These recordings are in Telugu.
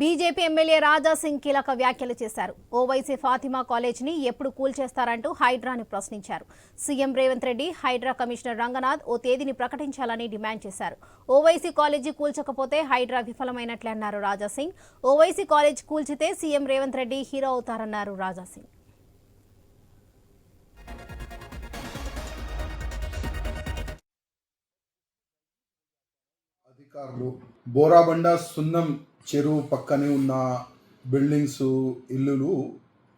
బీజేపీ ఎమ్మెల్యే రాజాసింగ్ కీలక వ్యాఖ్యలు చేశారు. ఓవైసీ ఫాతిమా కాలేజీని ఎప్పుడు కూల్చేస్తారంటూ హైడ్రాని ప్రశ్నించారు. సీఎం రేవంత్ రెడ్డి హైడ్రా కమిషనర్ రంగనాథ్ ఓ తేదీని ప్రకటించాలని డిమాండ్ చేశారు. ఓవైసీ కాలేజీ కూల్చకపోతే హైడ్రా విఫలమైనట్లే అన్నారు రాజా సింగ్ ఓవైసీ కాలేజ్ కూల్చితే సీఎం రేవంత్ రెడ్డి హీరో అవుతారన్నారు రాజాసింగ్. అధికారులు బోరాబండ సున్నం చెరువు పక్కనే ఉన్న బిల్డింగ్స్ ఇల్లులు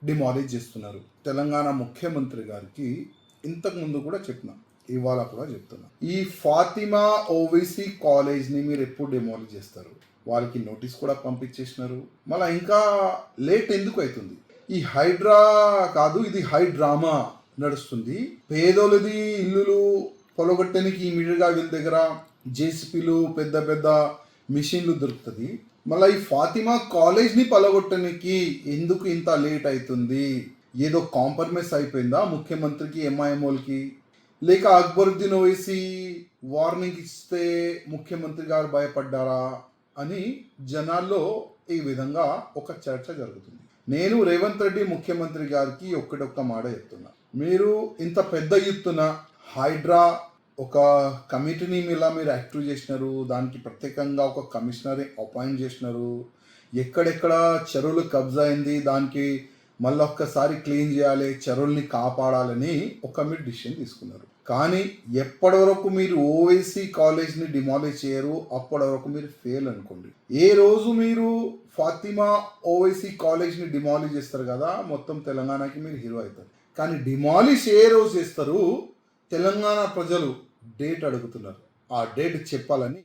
డిమాలిజ్ చేస్తున్నారు. తెలంగాణ ముఖ్యమంత్రి గారికి ఇంతకుముందు కూడా చెప్పిన ఇవాళ కూడా చెప్తున్నా. ఈ ఫాతిమా ఓవైసీ కాలేజ్ని మీరు ఎప్పుడు డిమాలిజ్ చేస్తారు? వాళ్ళకి నోటీస్ కూడా పంపించేసినారు. మళ్ళీ ఇంకా లేట్ ఎందుకు అవుతుంది? ఈ హైడ్రా కాదు ఇది హైడ్రామా నడుస్తుంది. పేదోళ్ళది ఇల్లులు పొలగొట్టడానికి ఇమీడియట్గా వీళ్ళ దగ్గర జేసీపీలు పెద్ద పెద్ద మిషన్లు దొరుకుతుంది. మళ్ళీ ఈ ఫాతిమా కాలేజ్ని పలగొట్టడానికి ఎందుకు ఇంత లేట్ అవుతుంది ఏదో కాంప్రమైజ్ అయిపోయిందా ముఖ్యమంత్రికి ఎంఐఎంఓలకి? లేక అక్బరుద్దీన్ ఓవైసీ వార్నింగ్ ఇస్తే ముఖ్యమంత్రి గారు భయపడ్డారా అని జనాల్లో ఈ విధంగా ఒక చర్చ జరుగుతుంది. నేను రేవంత్ రెడ్డి ముఖ్యమంత్రి గారికి ఒక్కటొక్క మాట చెప్తున్నా. మీరు ఇంత పెద్ద ఎత్తున హైడ్రా ఒక కమిటీని ఇలా మీరు యాక్టివ్ చేసినారు దానికి ప్రత్యేకంగా ఒక కమిషనరీ అపాయింట్ చేసినారు ఎక్కడెక్కడ చెరువులు కబ్జా అయింది దానికి మళ్ళీ ఒక్కసారి క్లీన్ చేయాలి చెరువుల్ని కాపాడాలని ఒక మీరు డిసిషన్ తీసుకున్నారు. కానీ ఎప్పటి వరకు మీరు ఓవైసీ కాలేజ్ని డిమాలిష్ చేయరు అప్పటి వరకు మీరు ఫెయిల్ అనుకోండి. ఏ రోజు మీరు ఫాతిమా ఓవైసీ కాలేజ్ని డిమాలిష్ చేస్తారు కదా మొత్తం తెలంగాణకి మీరు హీరో అవుతారు. కానీ డిమాలిష్ ఏ రోజు చేస్తారు తెలంగాణ ప్రజలు డేట్ అడుగుతున్నారు. ఆ డేట్ చెప్పాలని